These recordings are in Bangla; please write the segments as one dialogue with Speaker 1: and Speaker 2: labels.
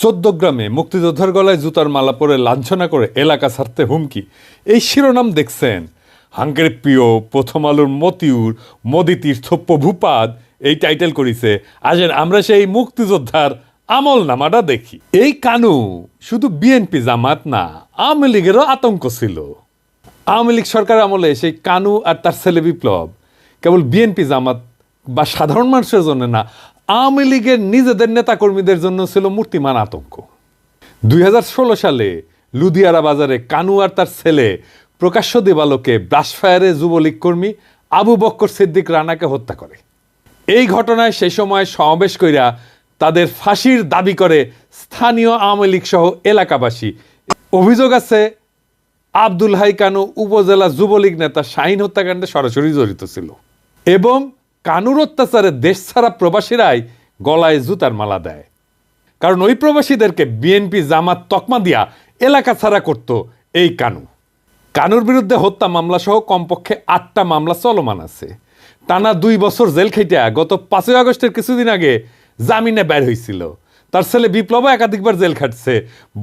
Speaker 1: চোদ্দগ্রামে মুক্তিযোদ্ধার গলায় জুতার মালা পরে লাঞ্ছনা করে এলাকা ছাড়তে হুমকি। এই শিরোনাম দেখছেন হাঙ্কের প্রিয় প্রথম আলোর মতিউর, মোদি তীর্থ প্রভুপাদ এই টাইটেল করিছে, আসেন আমরা সেই মুক্তিযোদ্ধার আমল নামাটা দেখি। এই কানু শুধু বিএনপি জামাত না, আওয়ামী লীগেরও আতঙ্ক ছিল। আওয়ামী লীগ সরকার আমলে সেই কানু আর তার ছেলে বিপ্লব কেবল বিএনপি জামাত বা সাধারণ মানুষের জন্য না আওয়ামী লীগের নিজেদের নেতাকর্মীদের জন্য ছিল মূর্তিমান আতঙ্ক। দুই হাজার ষোলো সালে লুধিয়ারা বাজারে কানু আর তার ছেলে প্রকাশ্য দেবালোকে ব্রাশফায়ারে যুবলীগ কর্মী আবু বক্কর সিদ্দিক রানাকে হত্যা করে। এই ঘটনায় সেই সময় সমাবেশ কইরা তাদের ফাঁসির দাবি করে স্থানীয় আওয়ামী লীগ সহ এলাকাবাসী। অভিযোগ আছে, আব্দুল হাই কানু উপজেলা যুবলীগ নেতা শাহিন হত্যাকাণ্ডে সরাসরি জড়িত ছিল। এবং কানুর অত্যাচারে দেশ ছাড়া প্রবাসীরাই গলায় জুতার মালা দেয়। কারণ ওই প্রবাসীদেরকে বিএনপি জামাত তকমা দিয়া এলাকা ছাড়া করত এই কানু। কানুর বিরুদ্ধে হত্যা মামলা সহ কমপক্ষে আটটা মামলা চলমান আছে। টানা দুই বছর জেল খেটিয়া গত পাঁচই আগস্টের কিছুদিন আগে জামিনে বের হয়েছিল তার ছেলে বিপ্লব একাধিকবার জেল খাটছে।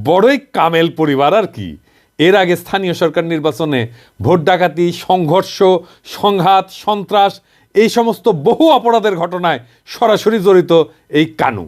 Speaker 1: বড়ই কামেল পরিবার আর কি। এর আগে স্থানীয় সরকার নির্বাচনে ভোট ডাকাতি, সংঘর্ষ, সংঘাত, সন্ত্রাস এই সমস্ত বহু অপরাধের ঘটনায় সরাসরি জড়িত এই কানু।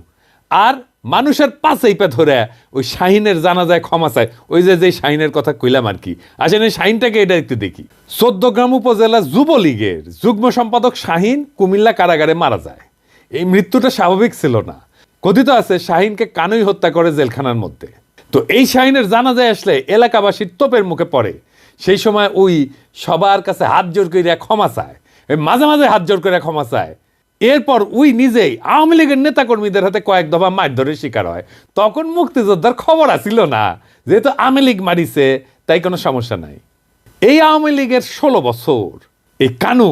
Speaker 1: আর মানুষের পাশেই পে ধরে ওই শাহিনের জানা যায় ক্ষমা চায়। ওই যে যে শাহিনের কথা কইলাম আর কি। আসেন এই শাহিনটাকে এটা একটু দেখি। চোদ্দগ্রাম উপজেলা যুবলীগের যুগ্ম সম্পাদক শাহিন কুমিল্লা কারাগারে মারা যায়। এই মৃত্যুটা স্বাভাবিক ছিল না। কথিত আছে শাহিনকে কানুই হত্যা করে জেলখানার মধ্যে। তো এই শাহিনের জানা যায় আসলে এলাকাবাসীর তোপের মুখে পড়ে। সেই সময় ওই সবার কাছে হাত জোর করে ক্ষমা চায়। মাঝে মাঝে হাত জোর করে ক্ষমা চায়। এরপর উই নিজেই আওয়ামী লীগের নেতাকর্মীদের হাতে কয়েক দফা মারধরের শিকার হয়। তখন মুক্তিযোদ্ধার খবর আসিল না, যেহেতু আওয়ামী লীগ মারিছে, তাই কোনো সমস্যা নাই। এই আওয়ামী লীগের ষোলো বছর, এই কানু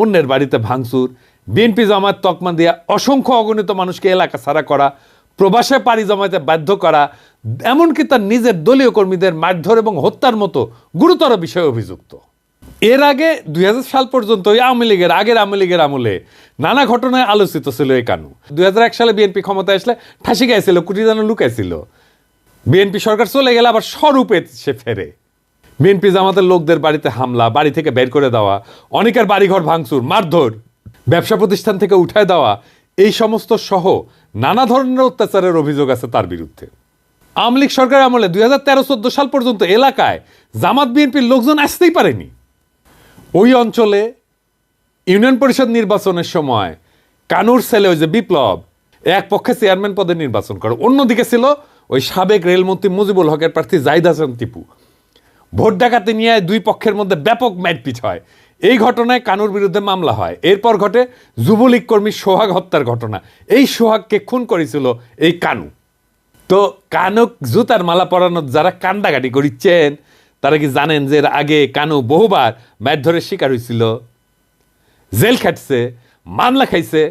Speaker 1: অন্যের বাড়িতে ভাঙচুর, বিএনপি জামাত তকমা দিয়া অসংখ্য অগণিত মানুষকে এলাকা ছাড়া করা, প্রবাসে পাড়ি জমাতে বাধ্য করা, এমনকি তার নিজের দলীয় কর্মীদের মারধর এবং হত্যার মতো গুরুতর বিষয়ে অভিযুক্ত। এর আগে দুই হাজার সাল পর্যন্ত ওই আওয়ামী লীগের আগের আওয়ামী লীগের আমলে নানা ঘটনায় আলোচিত ছিল এই কানু। দুই হাজার এক সালে বিএনপি ক্ষমতায় আসলে ঠাসি গাইছিল, কুটি যেন লুকাইছিল। বিএনপি সরকার চলে গেলে আবার স্বরূপে সে ফেরে। বিএনপি জামাতের লোকদের বাড়িতে হামলা, বাড়ি থেকে বের করে দেওয়া, অনেকের বাড়িঘর ভাঙচুর, মারধর, ব্যবসা প্রতিষ্ঠান থেকে উঠায় দেওয়া, এই সমস্ত সহ নানা ধরনের অত্যাচারের অভিযোগ আছে তার বিরুদ্ধে। আওয়ামী লীগ সরকার আমলে দুই হাজার তেরো সাল পর্যন্ত এলাকায় জামাত বিএনপির লোকজন আসতেই পারেনি। ওই অঞ্চলে ইউনিয়ন পরিষদ নির্বাচনের সময় কানুর ছেলে ওই যে বিপ্লব, এক পক্ষে চেয়ারম্যান পদে নির্বাচন করে। অন্যদিকে ছিল ওই সাবেক রেলমন্ত্রী মুজিবুল হকের প্রার্থী জাহিদ হাসান টিপু। ভোট ডাকাতি নিয়ে দুই পক্ষের মধ্যে ব্যাপক ম্যাটপিট হয়। এই ঘটনায় কানুর বিরুদ্ধে মামলা হয়। এরপর ঘটে যুবলীগ কর্মী সোহাগ হত্যার ঘটনা। এই সোহাগকে খুন করেছিল এই কানু। তো কানুক জুতার মালা পরানোর যারা কান্দাকাটি করিচ্ছেন তারা কি জানেন যে এর আগে কানু বহুবার মারধরের শিকার হয়েছিল জেল খাটছে মামলা খাইছে।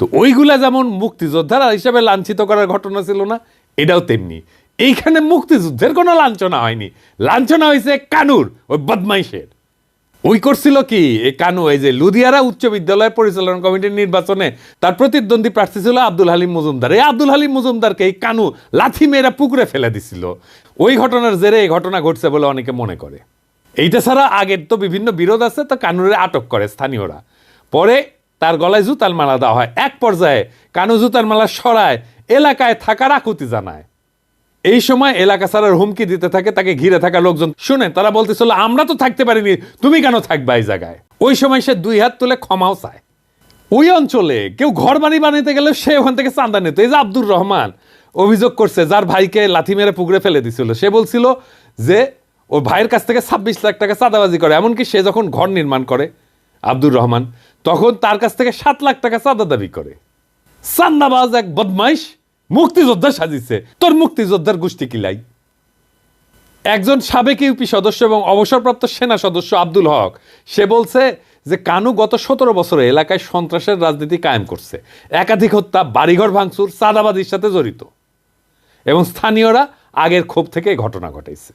Speaker 1: তো ওইগুলা যেমন মুক্তিযোদ্ধারা হিসাবে লাঞ্ছিত করার ঘটনা ছিল না, এটাও তেমনি। এইখানে মুক্তিযুদ্ধের কোনো লাঞ্ছনা হয়নি। লাঞ্ছনা হয়েছে কানুর, ওই বদমাইশের। ওই করছিল কি? এই কানু, এই যে লুধিয়ারা উচ্চ বিদ্যালয় পরিচালনা কমিটির নির্বাচনে তার প্রতিদ্বন্দ্বী প্রার্থী ছিল আব্দুল হালিম মজুমদার। এই আব্দুল হালিম মজুমদারকে এই কানু লাথি মেয়েরা পুকুরে ফেলে দিছিল। ওই ঘটনার জেরে এই ঘটনা ঘটছে বলে অনেকে মনে করে। এইটা ছাড়া আগের তো বিভিন্ন বিরোধ আছে, তো কানুরে আটক করে স্থানীয়রা। পরে তার গলায় জুতার মালা দেওয়া হয়। এক পর্যায়ে কানু জুতার মালা সরায়, এলাকায় থাকার আকুতি জানায়। এই সময় এলাকা ছাড়ার হুমকি দিতে থাকে, তাকে ঘিরে থাকা লোকজন। শুনে তারা বলতেছিল, আমরা তো থাকতে পারিনি, তুমি কেন থাকবা এই জায়গায়? ওই সময় সে দুই হাত তুলে ক্ষমাও চায়। ওই অঞ্চলে কেউ ঘর বাড়ি বানাইতে গেলে সে ওখান থেকে চান্দা নিত। এই যে আব্দুর রহমান অভিযোগ করছে, যার ভাইকে লাথি মেরে পুকুরে ফেলে দিছিল। সে বলছিল যে, ওর ভাইয়ের কাছ থেকে ছাব্বিশ লাখ টাকা চাঁদাবাজি করে। এমনকি সে যখন ঘর নির্মাণ করে, আব্দুর রহমান, তখন তার কাছ থেকে সাত লাখ টাকা চাঁদা দাবি করে। চান্দাবাজ এক বদমাইশ মুক্তিযোদ্ধা সাজিছে। তোর মুক্তিযোদ্ধার গোষ্ঠী কিলাই একজন সাবেক ইউপি সদস্য এবং অবসরপ্রাপ্ত সেনা সদস্য আব্দুল হক, সে বলছে যে কানু গত সতেরো বছরে এলাকায় সন্ত্রাসের রাজনীতি কায়েম করছে। একাধিক হত্যা, বাড়িঘর ভাঙচুর চাঁদাবাদির সাথে জড়িত। এবং স্থানীয়রা আগের ক্ষোভ থেকে ঘটনা ঘটাইছে।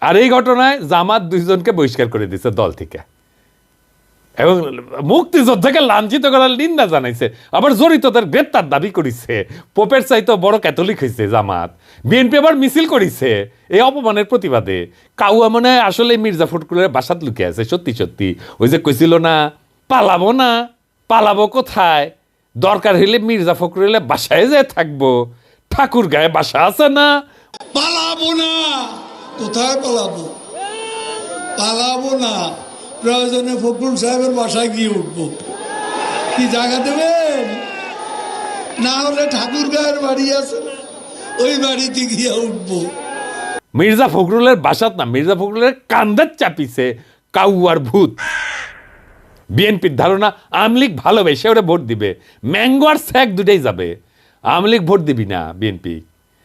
Speaker 1: আর এই ঘটনায় জামাত দুইজনকে বহিষ্কার করে দিয়েছে দল থেকে। এবং মুক্তিযোদ্ধাকে লাঞ্ছিত করার নিন্দা জানাইছে, আবার জড়িতদের গ্রেপ্তার দাবি করিছে। পোপের চাইতে বড় ক্যাথলিক হয়েছে জামাত। বিএনপি আবার মিছিল করিছে, এই অপমানের প্রতিবাদে। কাউয়া মনে আসলে মির্জা ফটকুলের বাসাত লুকিয়ে আছে, সত্যি সত্যি। ওই যে কইছিল না, পালাবো না, পালাবো কোথায়? দরকার হইলে মির্জা ফখরুলের বাসায় যে থাকব। ঠাকুর গায়ে বাসা আছে না?
Speaker 2: পালাবো না, কোথায় পালাবো? পালাবো না। প্রয়োজনে ফখরুল সাহেবের বাসায় গিয়ে উঠবো। কি জায়গা দেবেন? না হলে ঠাকুর গায়ের বাড়ি আছে ওই বাড়িতে গিয়ে উঠবো।
Speaker 1: মির্জা ফখরুলের বাসাত না, মির্জা ফখরুলের কান্দার চাপিছে কাউয়ার ভূত। বিএনপির ধারণা আমলিক ভালোবেসে ওরা ভোট দিবে। ম্যাঙ্গো আর স্যাক দুটাই যাবে। আমলিক ভোট দিবি না বিএনপি।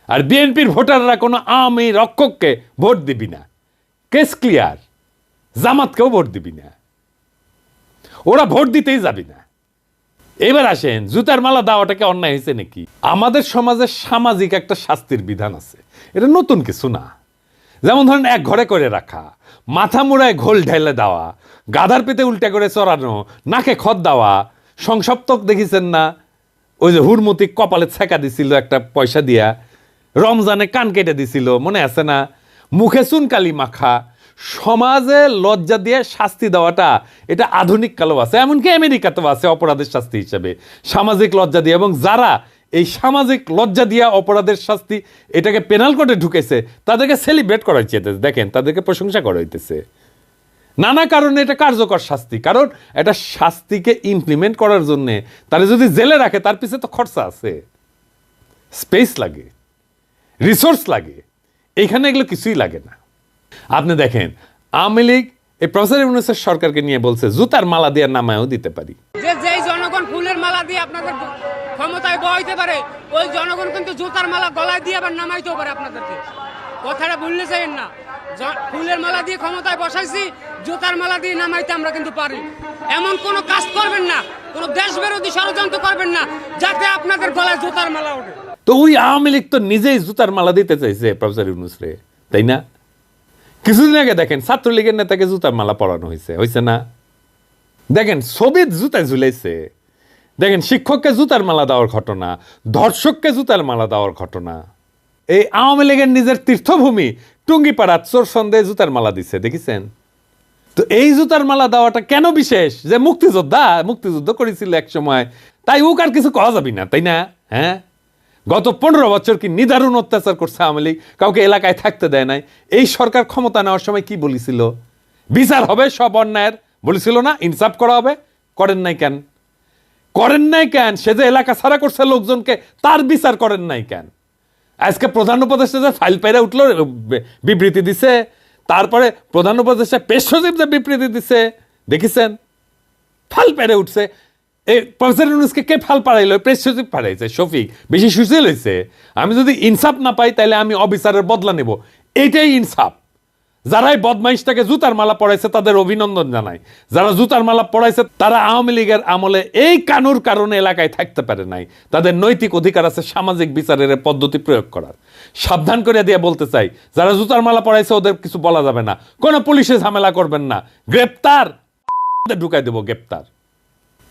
Speaker 1: আর বিএনপির ভোটাররা কোনো আওয়ামী রক্ষককে ভোট দিবি না। Case clear. জামাতকেও ভোট দিবি না। ওরা ভোট দিতেই যাবি না। এবার আসেন, জুতার মালা দেওয়াটাকে অন্যায় হয়েছে নাকি? আমাদের সমাজে সামাজিক একটা শাস্তির বিধান আছে। এটা নতুন কিছু না। যেমন ধরেন, এক ঘরে করে রাখা, মাথা মুড়ায় ঘোল ঢেলে দেওয়া, গাধার পেতে উল্টে করে চড়ানো, নাকে খত দেওয়া, সংসপ্তক দেখিছেন না? ওই যে হুরমতি কপালে ছেঁকা দিছিল একটা পয়সা দিয়া, রমজানে কান কেটে দিছিল, মনে আছে না? মুখে চুনকালি মাখা সমাজে লজ্জা দিয়ে শাস্তি দেওয়াটা এটা আধুনিক কালেও আছে, এমনকি আমেরিকাতেও আছে অপরাধের শাস্তি হিসেবে। সামাজিক লজ্জা দিয়ে এবং যারা এই সামাজিক লজ্জা দিয়া অপরাধের শাস্তি এটাকে পেনাল কোর্টে ঢুকেছে, তাদেরকে সেলিব্রেট করা হচ্ছে দেখেন, তাদেরকে প্রশংসা করা হইতেছে নানা কারণে এটা কার্যকর শাস্তি, কারণ এটা শাস্তিকে ইমপ্লিমেন্ট করার জন্য তারা যদি জেলে রাখে, তার পিছে তো খরচা আছে। স্পেস লাগে রিসোর্স লাগে এইখানে এগুলো কিছুই লাগে না। আপনি দেখেন আওয়ামী লীগ এই প্রফেসর ইউনুসের সরকারকে নিয়ে বলছে জুতার মালা দিয়ে নামায়ও দিতে পারি।
Speaker 3: যে যেই জনগণ ফুলের মালা দিয়ে আপনাদের ক্ষমতায় বহাইতে পারে ওই জনগণ কিন্তু জুতার মালা গলায় দিয়ে আবার নামাইতেও পারে আপনাদেরকে। কথাটা ভুললে চাইেন না। ফুলের মালা দিয়ে ক্ষমতায় বসাইছি জুতার মালা দিয়ে নামাইতে আমরা কিন্তু পারি। এমন কোনো কাজ করবেন না কোনো দেশ বিরোধী ষড়যন্ত্র করবেন না যাতে আপনাদের গলায় জুতার মালা ওঠে।
Speaker 1: তো ওই আওয়ামী লীগ তো নিজেই জুতার মালা দিতে চাইছে প্রফেসর ইউনুস রে তাই না? কিছুদিন আগে দেখেন, ছাত্রলীগের নেতাকে জুতার মালা পরানো হয়েছে হয়েছে না? দেখেন ছবির জুতায় ঝুলাইছে। দেখেন, শিক্ষককে জুতার মালা দেওয়ার ঘটনা, ধর্ষককে জুতার মালা দেওয়ার ঘটনা। এই আওয়ামী লীগের নিজের তীর্থভূমি টুঙ্গিপাড়া চোর সন্দেহে জুতার মালা দিচ্ছে দেখেছেন? তো এই জুতার মালা দেওয়াটা কেন বিশেষ? যে মুক্তিযোদ্ধা, মুক্তিযুদ্ধ করেছিল এক সময়। তাই ওক আর কিছু কওয়া যাবি না, তাই না? হ্যাঁ? গত পনেরো বছর কি নিদারুণ অত্যাচার করছে আওয়ামী লীগ? কাউকে এলাকায় থাকতে দেয় নাই। এই সরকার ক্ষমতা নেওয়ার সময় কি বলেছিল? বিচার হবে, সব অন্যায়ের বলেছিল না, ইনসাফ করা হবে, করেন নাই কেন? করেন নাই কেন? সে যে এলাকা ছাড়া করছে লোকজনকে, তার বিচার করেন নাই কেন? আজকে প্রধান উপদেষ্টা যে ফাইল পাইরা উঠল, বিবৃতি দিছে, তারপরে প্রধান উপদেষ্টা পেশ সচিব যে বিবৃতি দিছে, দেখেছেন? ফাল পেরে উঠছে। এই কে ফাল পাড়াইলো? প্রেস সচিব পাঠাইছে শফিক। বেশি সুশীল হয়েছে আমি যদি ইনসাফ না পাই তাহলে আমি অবিচারের বদলা নেব। এইটাই ইনসাফ। যারাই বদমাইশটাকে জুতার মালা পড়াইছে তাদের অভিনন্দন জানাই। যারা জুতার মালা পড়াইছে তারা আওয়ামী লীগের আমলে এই কানুর কারণে এলাকায় থাকতে পারে নাই। তাদের নৈতিক অধিকার আছে, সামাজিক বিচারের পদ্ধতি প্রয়োগ করার। সাবধান করে দিয়ে বলতে চাই, যারা জুতার মালা পড়াইছে ওদের কিছু বলা যাবে না। কোনো পুলিশে ঝামেলা করবেন না। গ্রেপ্তার! ঢুকাই দেবো গ্রেপ্তার।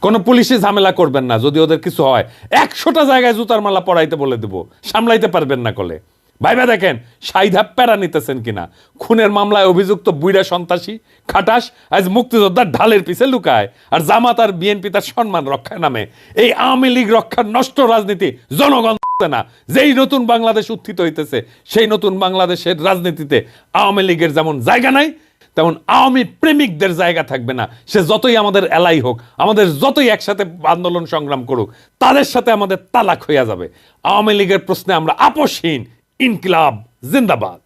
Speaker 1: কোনো পুলিশে ঝামেলা করবেন না, যদি ওদের কিছু হয়। একশোটা জায়গায় জুতার মালা পরাইতে বলে দেবো, সামলাইতে পারবেন না কলে। ভাইবা দেখেন, সাইধা প্যারা নিতেছেন কিনা? খুনের মামলায় অভিযুক্ত বুইরা সন্ত্রাসী, খাটাস, আজ মুক্তিযোদ্ধার ঢালের পিছে লুকায়, আর জামাত আর বিএনপি তার সম্মান রক্ষায় নামে। এই আওয়ামী লীগ রক্ষার নষ্ট রাজনীতি জনগণ না। যেই নতুন বাংলাদেশ উত্থিত হইতেছে, সেই নতুন বাংলাদেশের রাজনীতিতে আওয়ামী লীগের যেমন জায়গা নাই তেমন আওয়ামী প্রেমিকদের জায়গা থাকবে না। সে যতই আমাদের এলাই হোক, আমাদের যতই একসাথে আন্দোলন সংগ্রাম করুক, তাদের সাথে আমাদের তালাক হইয়া যাবে। আওয়ামী লীগের প্রশ্নে আমরা আপসহীন ইনকিলাব, জিন্দাবাদ।